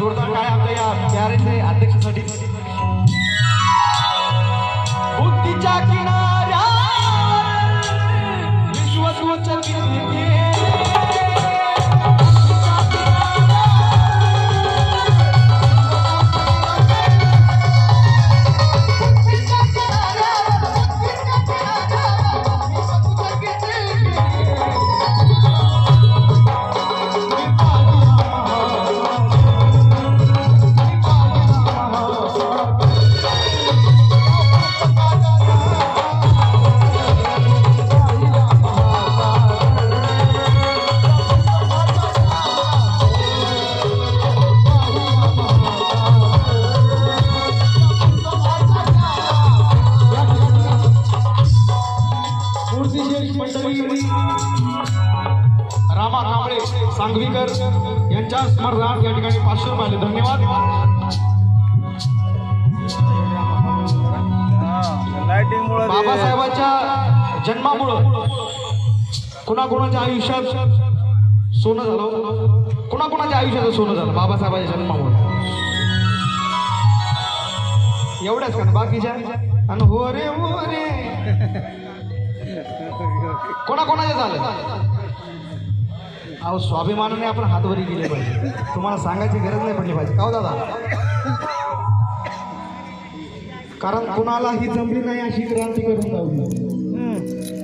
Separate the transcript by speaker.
Speaker 1: जोरदार काय आपल्या या प्यारेचे अध्यक्षासाठी? बुद्धीच्या किनाऱ्या रामा कांबळे सांगवीकर यांच्या स्मरणार्थ या ठिकाणी पाचशे रुपये धन्यवाद. जन्मामुळं कुणाकुणाच्या आयुष्यात सोनं झालं? कुणाकुणाच्या आयुष्यात सोनं झालं? बाबासाहेबांच्या जन्मामुळे. एवढ्याच का बाकीच्या? आणि हो रे हो रे. कोणाकोणाचे झालं? अहो स्वाभिमानाने आपण हातवरी गेले पाहिजे. तुम्हाला सांगायची गरज नाही पडली पाहिजे. का हो दादा? कारण कुणालाही जमली नाही अशी क्रांती करून जाऊ Boom.